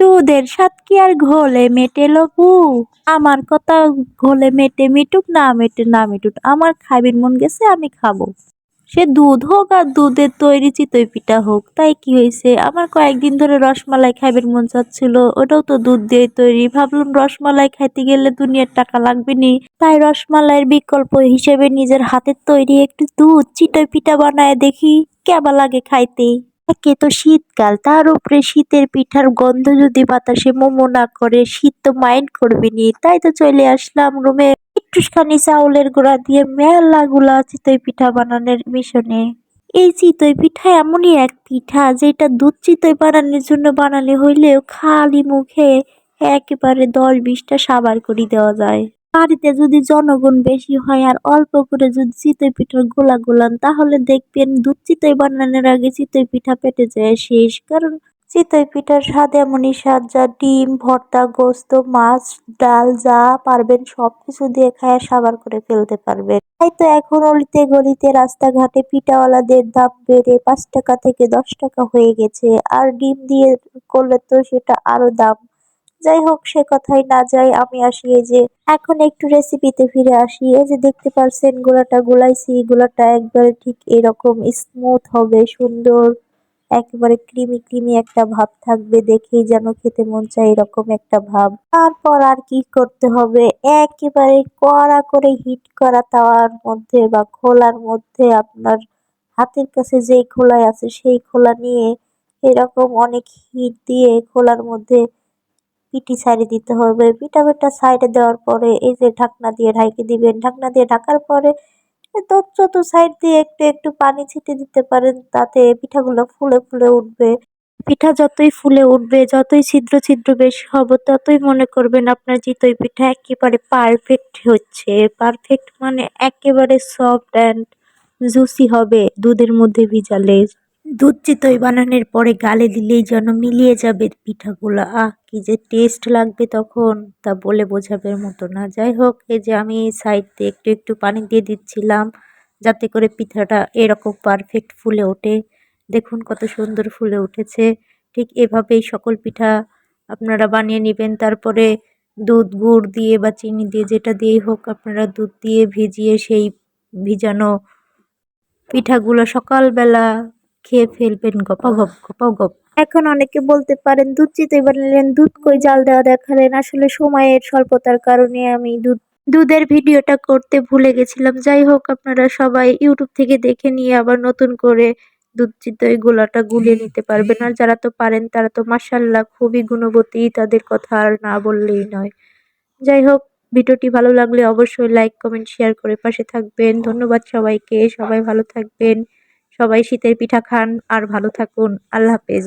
দুধের স্বাদ কি আর ঘোলে মেটে লবু? আমার কথা ঘোলে মেটে মিটুক, না মেটে না মিটুক, আমার খাইবির মন গেছে, আমি খাব। সে দুধ হোক আর দুধের তৈরি চিতই পিঠা হোক, তাই কি হয়েছে? আমার কয়েকদিন ধরে রসমালাই খাইবার মন চাচ্ছিল, ওটাও তো দুধ দিয়ে তৈরি। ভাবলাম রসমালাই খাইতে গেলে দুনিয়ার টাকা লাগবে নি তাই রসমালাইয়ের বিকল্প হিসেবে নিজের হাতের তৈরি একটু দুধ চিতই পিঠা বানায় দেখি কেবা লাগে খাইতে? একে তো শীতকাল, তার উপরে শীতের পিঠার গন্ধ যদি বাতাসে মোমো না করে, শীত তো মাইন্ড করবে নি তাই তো চলে আসলাম রুমে একটুখানি চাউলের গুঁড়া দিয়ে মেলা গুলা চিতই পিঠা বানানোর মিশনে। এই চিতই পিঠা এমনই এক পিঠা, যেটা দুধ চিতই বানানোর জন্য বানালে হইলেও খালি মুখে একেবারে দশ বিশটা সাবার করে দেওয়া যায়। বাড়িতে যদি জনগণ বেশি হয় আর অল্প করে যদি চিতই পিঠার গোলা গোলান, তাহলে দেখবেন দুধ চিতই বানানোর আগে চিতই পিঠা পেটে যায় শেষ। কারণ চিতই পিঠার স্বাদ এমনই স্বাদ যা ডিম, ভর্তা, গোস্ত, মাছ, ডাল যা পারবেন সব কিছু দিয়ে খায় সাবার করে ফেলতে পারবেন। তাই তো এখন অলিতে গলিতে রাস্তাঘাটে পিঠাওয়ালাদের দাম বেড়ে পাঁচ টাকা থেকে দশ টাকা হয়ে গেছে। আর ডিম দিয়ে করলে তো সেটা আরও দাম। যাই হোক, সে কথাই না যাই আমি আসি এই যে, এখন একটু রেসিপিতে ফিরে আসি। এই যে দেখতে পারছেন, গোলাটা গোলাইছি, গোলাটা একবারে ঠিক এরকম স্মুথ হবে, সুন্দর, একেবারে ক্রিমি ক্রিমি একটা ভাব থাকবে দেখেই যেন খেতে মন চায় এরকম একটা ভাব। তারপর আর কি করতে হবে? একেবারে কড়া করে হিট করা তাওয়ার মধ্যে বা খোলার মধ্যে আপনার হাতের কাছে যেই খোলায় আছে সেই খোলা নিয়ে এরকম অনেক হিট দিয়ে খোলার মধ্যে পিটি সাইডে দিতে হবে। পিঠা পিঠা সাইডে দেওয়ার পরে এই যে ঢাকনা দিয়ে ঢাইকে দিবেন। ঢাকনা দিয়ে ঢাকার পরে তো সাইড দিয়ে একটু একটু পানি ছিটে দিতে পারেন, তাতে পিঠাগুলো ফুলে ফুলে উঠবে। পিঠা যতই ফুলে উঠবে, যতই ছিদ্র ছিদ্র বেশি হবে, ততই মনে করবেন আপনার চিতই পিঠা একেবারে পারফেক্ট হচ্ছে। পারফেক্ট মানে একেবারে সফট অ্যান্ড জুসি হবে দুধের মধ্যে ভিজালে। দুধ চিতই বানানোর পরে গালে দিলেই যেন মিলিয়ে যাবে পিঠাগুলো। আহ, কি যে টেস্ট লাগবে তখন, তা বলে বোঝাবের মতো না। যাই হোক, এই যে আমি সাইড দিয়ে একটু একটু পানি দিয়ে দিচ্ছিলাম, যাতে করে পিঠাটা এরকম পারফেক্ট ফুলে ওঠে। দেখুন কত সুন্দর ফুলে উঠেছে। ঠিক এভাবেই সকল পিঠা আপনারা বানিয়ে নেবেন। তারপরে দুধ গুড় দিয়ে বা চিনি দিয়ে যেটা দিয়েই হোক আপনারা দুধ দিয়ে ভিজিয়ে সেই ভিজানো পিঠাগুলো সকালবেলা খেয়ে ফেলবেন গপা গপ গপা। গপ। এখন অনেকে বলতে পারেন দুধ চিতই বানালেন দুধ কই জাল দেওয়া দেখালেন? আসলে সময়ের স্বল্পতার কারণে আমি দুধ দুধের ভিডিওটা করতে ভুলে গেছিলাম। যাই হোক আপনারা সবাই ইউটিউব থেকে দেখে নিয়ে আবার নতুন করে দুধ চিতই গোলাটা গুলিয়ে নিতে পারবেন। আর যারা তো পারেন তারা তো মাসাল্লাহ খুবই গুণবতী তাদের কথা আর না বললেই নয়। যাই হোক ভিডিওটি ভালো লাগলে অবশ্যই লাইক কমেন্ট শেয়ার করে পাশে থাকবেন। ধন্যবাদ সবাইকে সবাই ভালো থাকবেন। সবাই শীতের পিঠা খান আর ভালো থাকুন। আল্লাহ হাফেজ।